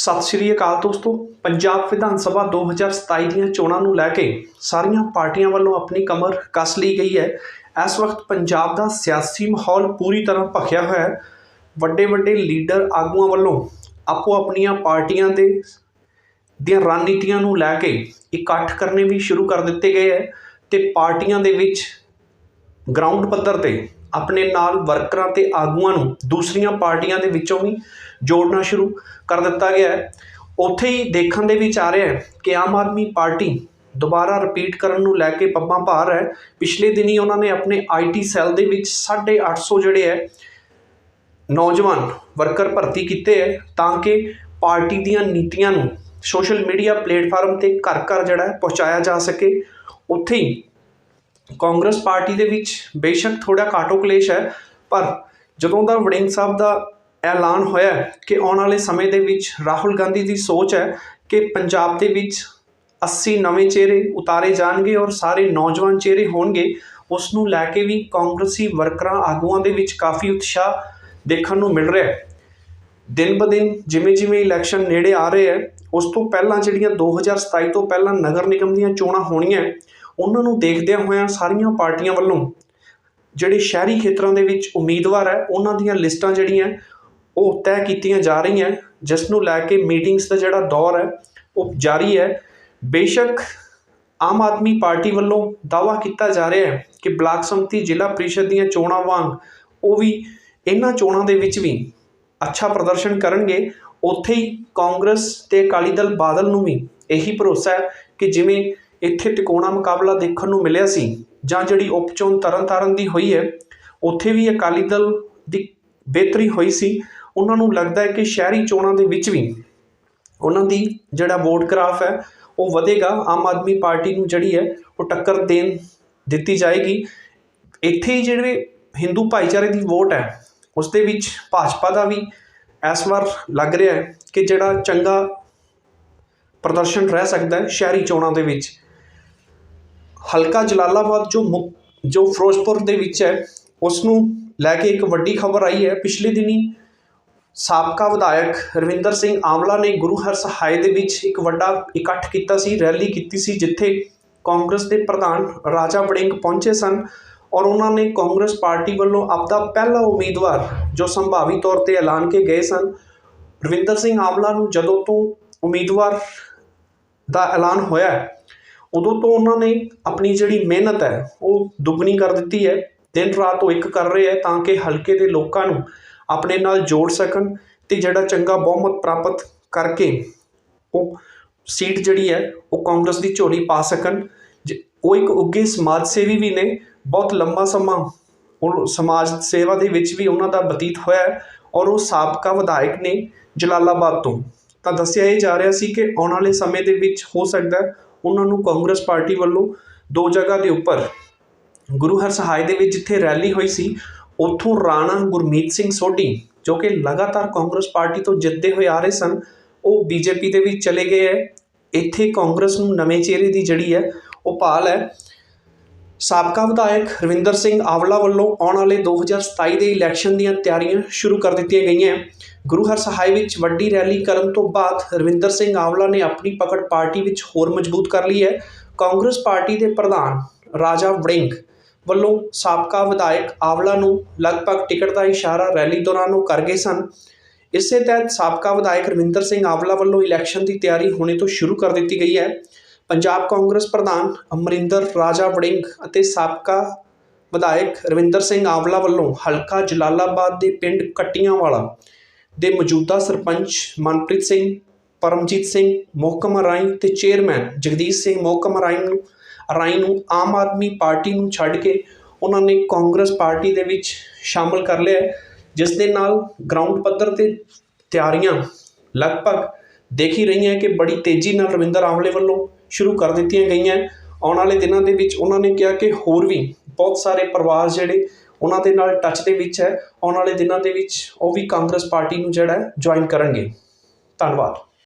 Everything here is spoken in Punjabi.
ਸਤਿ ਸ਼੍ਰੀ ਅਕਾਲ ਦੋਸਤੋ। ਪੰਜਾਬ ਵਿਧਾਨ ਸਭਾ 2027 ਦੀਆਂ ਚੋਣਾਂ ਨੂੰ ਲੈ ਕੇ ਸਾਰੀਆਂ ਪਾਰਟੀਆਂ ਵੱਲੋਂ ਆਪਣੀ ਕਮਰ ਕੱਸ ਲਈ ਗਈ ਹੈ। ਇਸ ਵਕਤ ਪੰਜਾਬ ਦਾ ਸਿਆਸੀ ਮਾਹੌਲ ਪੂਰੀ ਤਰ੍ਹਾਂ ਭਖਿਆ ਹੋਇਆ ਹੈ। ਵੱਡੇ ਵੱਡੇ ਲੀਡਰ ਆਗੂਆਂ ਵੱਲੋਂ ਆਪੋ ਆਪਣੀਆਂ ਪਾਰਟੀਆਂ ਦੇ ਦੀਆਂ ਰਣਨੀਤੀਆਂ ਨੂੰ ਲੈ ਕੇ ਇਕੱਠ ਕਰਨੇ ਵੀ ਸ਼ੁਰੂ ਕਰ ਦਿੱਤੇ ਗਏ ਹੈ ਤੇ ਪਾਰਟੀਆਂ ਦੇ ਵਿੱਚ ਗਰਾਊਂਡ ਪੱਧਰ ਤੇ ਆਪਣੇ ਨਾਲ ਵਰਕਰਾਂ ਅਤੇ ਆਗੂਆਂ ਨੂੰ ਦੂਸਰੀਆਂ ਪਾਰਟੀਆਂ ਦੇ ਵਿੱਚੋਂ ਵੀ ਜੋੜਨਾ ਸ਼ੁਰੂ ਕਰ ਦਿੱਤਾ ਗਿਆ ਹੈ। ਉੱਥੇ ਹੀ ਦੇਖਣ ਦੇ ਵਿੱਚ ਆ ਰਿਹਾ ਹੈ ਕਿ ਆਮ ਆਦਮੀ ਪਾਰਟੀ ਦੁਬਾਰਾ ਰਿਪੀਟ ਕਰਨ ਨੂੰ ਲੈ ਕੇ ਪੱਬਾਂ ਭਾਰ ਹੈ। ਪਿਛਲੇ ਦਿਨੀ ਉਹਨਾਂ ਨੇ ਆਪਣੇ ਆਈਟੀ ਸੈੱਲ ਦੇ ਵਿੱਚ 850 ਜਿਹੜੇ ਹੈ, ਨੌਜਵਾਨ ਵਰਕਰ ਭਰਤੀ ਕੀਤੇ ਹੈ ਤਾਂ ਕਿ ਪਾਰਟੀ ਦੀਆਂ ਨੀਤੀਆਂ ਨੂੰ ਸੋਸ਼ਲ ਮੀਡੀਆ ਪਲੇਟਫਾਰਮ ਤੇ ਘਰ ਘਰ ਜਿਹੜਾ ਪਹੁੰਚਾਇਆ ਜਾ ਸਕੇ। ਉੱਥੇ ਹੀ ਕਾਂਗਰਸ ਪਾਰਟੀ ਦੇ ਵਿੱਚ ਬੇਸ਼ੱਕ ਥੋੜਾ ਕਾਟੋ ਕਲੇਸ਼ ਹੈ, ਪਰ ਜਦੋਂ ਦਾ ਵੜਿੰਗ ਸਾਹਿਬ ਦਾ ਐਲਾਨ ਹੋਇਆ ਕਿ ਆਉਣ ਵਾਲੇ ਸਮੇਂ ਦੇ ਵਿੱਚ ਰਾਹੁਲ ਗਾਂਧੀ ਦੀ ਸੋਚ ਹੈ ਕਿ ਪੰਜਾਬ ਦੇ ਵਿੱਚ 80 ਨਵੇਂ ਚਿਹਰੇ ਉਤਾਰੇ ਜਾਣਗੇ ਔਰ ਸਾਰੇ ਨੌਜਵਾਨ ਚਿਹਰੇ ਹੋਣਗੇ, ਉਸ ਨੂੰ ਲੈ ਕੇ ਵੀ ਕਾਂਗਰਸੀ ਵਰਕਰਾਂ ਆਗੂਆਂ ਦੇ ਵਿੱਚ ਕਾਫੀ ਉਤਸ਼ਾਹ ਦੇਖਣ ਨੂੰ ਮਿਲ ਰਿਹਾ ਹੈ। ਦਿਨ ਬ ਦਿਨ ਜਿਵੇਂ ਜਿਵੇਂ ਇਲੈਕਸ਼ਨ ਨੇੜੇ ਆ ਰਹੇ ਹੈ, ਉਸ ਤੋਂ ਪਹਿਲਾਂ ਜਿਹੜੀਆਂ 2027 ਤੋਂ ਪਹਿਲਾਂ ਨਗਰ ਨਿਗਮ ਦੀਆਂ ਚੋਣਾਂ ਹੋਣੀਆਂ ਉਹਨਾਂ ਨੂੰ ਦੇਖਦਿਆਂ ਹੋਇਆਂ ਸਾਰੀਆਂ ਪਾਰਟੀਆਂ ਵੱਲੋਂ ਜਿਹੜੇ ਸ਼ਹਿਰੀ ਖੇਤਰਾਂ ਦੇ ਵਿੱਚ ਉਮੀਦਵਾਰ ਹੈ, ਉਹਨਾਂ ਦੀਆਂ ਲਿਸਟਾਂ ਜਿਹੜੀਆਂ ਉਹ ਤੈਅ ਕੀਤੀਆਂ ਜਾ ਰਹੀਆਂ ਜਿਸ ਨੂੰ ਲੈ ਕੇ ਮੀਟਿੰਗਸ ਦਾ ਜਿਹੜਾ ਦੌਰ ਹੈ, ਉਹ ਜਾਰੀ ਹੈ। ਬੇਸ਼ੱਕ ਆਮ ਆਦਮੀ ਪਾਰਟੀ ਵੱਲੋਂ ਦਾਅਵਾ ਕੀਤਾ ਜਾ ਰਿਹਾ ਹੈ ਕਿ ਬਲਾਕ ਸੰਮਤੀ ਜ਼ਿਲ੍ਹਾ ਪ੍ਰੀਸ਼ਦ ਦੀਆਂ ਚੋਣਾਂ ਵਾਂਗ ਉਹ ਵੀ ਇਹਨਾਂ ਚੋਣਾਂ ਦੇ ਵਿੱਚ ਵੀ ਅੱਛਾ ਪ੍ਰਦਰਸ਼ਨ ਕਰਨਗੇ। ਉੱਥੇ ਹੀ ਕਾਂਗਰਸ ਤੇ ਅਕਾਲੀ ਦਲ ਬਾਦਲ ਨੂੰ ਵੀ ਇਹੀ ਭਰੋਸਾ ਹੈ ਕਿ ਜਿਵੇਂ ਇੱਥੇ ਤਿਕੋਣਾ ਮੁਕਾਬਲਾ ਦੇਖਣ ਨੂੰ ਮਿਲਿਆ ਸੀ, ਜਾਂ ਜਿਹੜੀ ਉਪਚੋਣ ਤਰਨਤਾਰਨ ਦੀ ਹੋਈ ਹੈ, ਉੱਥੇ ਵੀ ਅਕਾਲੀ ਦਲ ਦੀ ਬਿਹਤਰੀ ਹੋਈ ਸੀ। ਉਹਨਾਂ ਨੂੰ ਲੱਗਦਾ ਹੈ ਕਿ ਸ਼ਹਿਰੀ ਚੋਣਾਂ ਦੇ ਵਿੱਚ ਵੀ ਉਹਨਾਂ ਦੀ ਜਿਹੜਾ ਵੋਟ ਗ੍ਰਾਫ ਹੈ, ਉਹ ਵਧੇਗਾ। ਆਮ ਆਦਮੀ ਪਾਰਟੀ ਨੂੰ ਜਿਹੜੀ ਹੈ, ਉਹ ਟੱਕਰ ਦੇਣ ਦਿੱਤੀ ਜਾਏਗੀ। ਇੱਥੇ ਹੀ ਜਿਹੜੇ ਹਿੰਦੂ ਭਾਈਚਾਰੇ ਦੀ ਵੋਟ ਹੈ, ਉਸ ਦੇ ਵਿੱਚ ਭਾਜਪਾ ਦਾ ਵੀ ਇਸ ਵਾਰ ਲੱਗ ਰਿਹਾ ਹੈ ਕਿ ਜਿਹੜਾ ਚੰਗਾ ਪ੍ਰਦਰਸ਼ਨ ਰਹਿ ਸਕਦਾ ਹੈ ਸ਼ਹਿਰੀ ਚੋਣਾਂ ਦੇ ਵਿੱਚ। ਹਲਕਾ ਜਲਾਲਾਬਾਦ ਜੋ ਮੁੱਖ ਜੋ ਫਿਰੋਜ਼ਪੁਰ ਦੇ ਵਿੱਚ ਹੈ ਉਸ ਨੂੰ ਲੈ ਕੇ ਇੱਕ ਵੱਡੀ ਖਬਰ ਆਈ ਹੈ। ਪਿਛਲੇ ਦਿਨੀ ਸਾਬਕਾ ਵਿਧਾਇਕ ਰਵਿੰਦਰ ਸਿੰਘ ਆਮਲਾ ਨੇ ਗੁਰੂ ਹਰ ਸਹਾਇ ਦੇ ਵਿੱਚ ਇੱਕ ਵੱਡਾ ਇਕੱਠ ਕੀਤਾ ਸੀ, ਰੈਲੀ ਕੀਤੀ ਸੀ, ਜਿੱਥੇ ਕਾਂਗਰਸ ਦੇ ਪ੍ਰਧਾਨ ਰਾਜਾ ਵੜਿੰਗ ਪਹੁੰਚੇ ਸਨ ਔਰ ਉਹਨਾਂ ਨੇ ਕਾਂਗਰਸ ਪਾਰਟੀ ਵੱਲੋਂ ਆਪਦਾ ਪਹਿਲਾ ਉਮੀਦਵਾਰ, ਜੋ ਸੰਭਾਵੀ ਤੌਰ ਤੇ ਐਲਾਨ ਕੇ ਗਏ ਸਨ, ਰਵਿੰਦਰ ਸਿੰਘ ਆਮਲਾ ਨੂੰ ਜਦੋਂ ਤੋਂ ਉਮੀਦਵਾਰ ਦਾ ਐਲਾਨ ਹੋਇਆ ਉਦੋਂ ਤੋਂ ਉਹਨਾਂ ਨੇ ਆਪਣੀ ਜਿਹੜੀ ਮਿਹਨਤ ਹੈ, ਉਹ ਦੁੱਗਣੀ ਕਰ ਦਿੱਤੀ ਹੈ। ਦਿਨ ਰਾਤ ਉਹ ਇੱਕ ਕਰ ਰਹੇ ਹੈ ਤਾਂ ਕਿ ਹਲਕੇ ਦੇ ਲੋਕਾਂ ਨੂੰ ਆਪਣੇ ਨਾਲ ਜੋੜ ਸਕਣ ਤੇ ਜਿਹੜਾ ਚੰਗਾ ਬਹੁਮਤ ਪ੍ਰਾਪਤ ਕਰਕੇ ਉਹ ਸੀਟ ਜਿਹੜੀ ਹੈ, ਉਹ ਕਾਂਗਰਸ ਦੀ ਝੋਲੀ ਪਾ ਸਕਣ। ਜ- ਉਹ ਇੱਕ ਉੱਗੇ ਸਮਾਜ ਸੇਵੀ ਵੀ ਨੇ, ਬਹੁਤ ਲੰਮਾ ਸਮਾਂ ਉਹ ਸਮਾਜ ਸੇਵਾ ਦੇ ਵਿੱਚ ਵੀ ਉਹਨਾਂ ਦਾ ਬਤੀਤ ਹੋਇਆ ਔਰ ਉਹ ਸਾਬਕਾ ਵਿਧਾਇਕ ਨੇ ਜਲਾਲਾਬਾਦ ਤੋਂ। ਤਾਂ ਦੱਸਿਆ ਇਹ ਜਾ ਰਿਹਾ ਸੀ ਕਿ ਆਉਣ ਵਾਲੇ ਸਮੇਂ ਦੇ ਵਿੱਚ ਹੋ ਸਕਦਾ ਉਹਨਾਂ ਨੂੰ ਕਾਂਗਰਸ ਪਾਰਟੀ ਵੱਲੋਂ ਦੋ ਜਗ੍ਹਾ ਦੇ ਉੱਪਰ ਗੁਰੂ ਹਰਸਹਾਏ ਦੇ ਵਿੱਚ ਜਿੱਥੇ ਰੈਲੀ ਹੋਈ ਸੀ, ਉੱਥੋਂ ਰਾਣਾ ਗੁਰਮੀਤ ਸਿੰਘ ਸੋਢੀ, ਜੋ ਕਿ ਲਗਾਤਾਰ ਕਾਂਗਰਸ ਪਾਰਟੀ ਤੋਂ ਜਿੱਤਦੇ ਹੋਏ ਆ ਰਹੇ ਸਨ, ਉਹ ਬੀਜੇਪੀ ਦੇ ਵਿੱਚ ਚਲੇ ਗਏ ਹੈ। ਇੱਥੇ ਕਾਂਗਰਸ ਨੂੰ ਨਵੇਂ ਚਿਹਰੇ ਦੀ ਜਿਹੜੀ ਹੈ, ਉਹ ਭਾਲ ਹੈ। ਸਾਬਕਾ ਵਿਧਾਇਕ ਰਵਿੰਦਰ ਸਿੰਘ ਆਵਲਾ ਵੱਲੋਂ ਆਉਣ ਵਾਲੇ 2027 ਦੇ ਇਲੈਕਸ਼ਨ ਦੀਆਂ ਤਿਆਰੀਆਂ ਸ਼ੁਰੂ ਕਰ ਦਿੱਤੀਆਂ ਗਈਆਂ। ਗੁਰੂ ਹਰ ਹਰਸਹਾਏ ਵਿੱਚ ਵੱਡੀ ਰੈਲੀ ਕਰਨ ਤੋਂ ਬਾਅਦ ਰਵਿੰਦਰ ਸਿੰਘ ਆਵਲਾ ਨੇ ਆਪਣੀ ਪਕੜ ਪਾਰਟੀ ਵਿੱਚ ਹੋਰ ਮਜ਼ਬੂਤ ਕਰ ਲਈ ਹੈ। ਕਾਂਗਰਸ ਪਾਰਟੀ ਦੇ ਪ੍ਰਧਾਨ ਰਾਜਾ ਵੜਿੰਗ ਵੱਲੋਂ ਸਾਬਕਾ ਵਿਧਾਇਕ ਆਵਲਾ ਨੂੰ ਲਗਭਗ ਟਿਕਟ ਦਾ ਇਸ਼ਾਰਾ ਰੈਲੀ ਦੌਰਾਨ ਉਹ ਕਰ ਗਏ ਸਨ। ਇਸੇ ਤਹਿਤ ਸਾਬਕਾ ਵਿਧਾਇਕ ਰਵਿੰਦਰ ਸਿੰਘ ਆਵਲਾ ਵੱਲੋਂ ਇਲੈਕਸ਼ਨ ਦੀ ਤਿਆਰੀ ਹੁਣੇ ਤੋਂ ਸ਼ੁਰੂ ਕਰ ਦਿੱਤੀ ਗਈ ਹੈ। ਪੰਜਾਬ ਕਾਂਗਰਸ ਪ੍ਰਧਾਨ ਅਮਰਿੰਦਰ ਰਾਜਾ ਵੜਿੰਗ ਅਤੇ ਸਾਬਕਾ ਵਿਧਾਇਕ ਰਵਿੰਦਰ ਸਿੰਘ ਆਵਲਾ ਵੱਲੋਂ ਹਲਕਾ ਜਲਾਲਾਬਾਦ ਦੇ ਪਿੰਡ ਕਟੀਆਂਵਾਲਾ ਦੇ ਮੌਜੂਦਾ ਸਰਪੰਚ ਮਨਪ੍ਰੀਤ ਸਿੰਘ, ਪਰਮਜੀਤ ਸਿੰਘ, ਮੋਹਕਮ ਰਾਈ ਤੇ ਚੇਅਰਮੈਨ ਜਗਦੀਸ਼ ਸਿੰਘ ਮੋਹਕਮ ਰਾਈ ਨੂੰ ਰਾਈ ਨੂੰ ਆਮ ਆਦਮੀ ਪਾਰਟੀ ਨੂੰ ਛੱਡ ਕੇ ਉਹਨਾਂ ਨੇ ਕਾਂਗਰਸ ਪਾਰਟੀ ਦੇ ਵਿੱਚ ਸ਼ਾਮਲ ਕਰ ਲਿਆ ਜਿਸ ਦੇ ਨਾਲ ਗਰਾਊਂਡ ਪੱਧਰ ਤੇ ਤਿਆਰੀਆਂ ਲਗਭਗ ਦੇਖੀ ਰਹੀਆਂ ਕਿ ਬੜੀ ਤੇਜ਼ੀ ਨਾਲ ਰਵਿੰਦਰ ਆਮਲੇ ਵੱਲੋਂ ਸ਼ੁਰੂ ਕਰ ਦਿੱਤੀਆਂ ਗਈਆਂ। ਆਉਣ ਵਾਲੇ ਦਿਨਾਂ ਦੇ ਵਿੱਚ ਉਹਨਾਂ ਨੇ ਕਿਹਾ ਕਿ ਹੋਰ ਵੀ ਬਹੁਤ ਸਾਰੇ ਪਰਿਵਾਰ ਜਿਹੜੇ ਉਹਨਾਂ ਦੇ ਨਾਲ ਟੱਚ ਦੇ ਵਿੱਚ ਹੈ। ਆਉਣ ਵਾਲੇ ਦਿਨਾਂ ਦੇ ਵਿੱਚ ਉਹ ਵੀ ਕਾਂਗਰਸ ਪਾਰਟੀ ਨੂੰ ਜਿਹੜਾ ਜੁਆਇਨ ਕਰਨਗੇ। ਧੰਨਵਾਦ।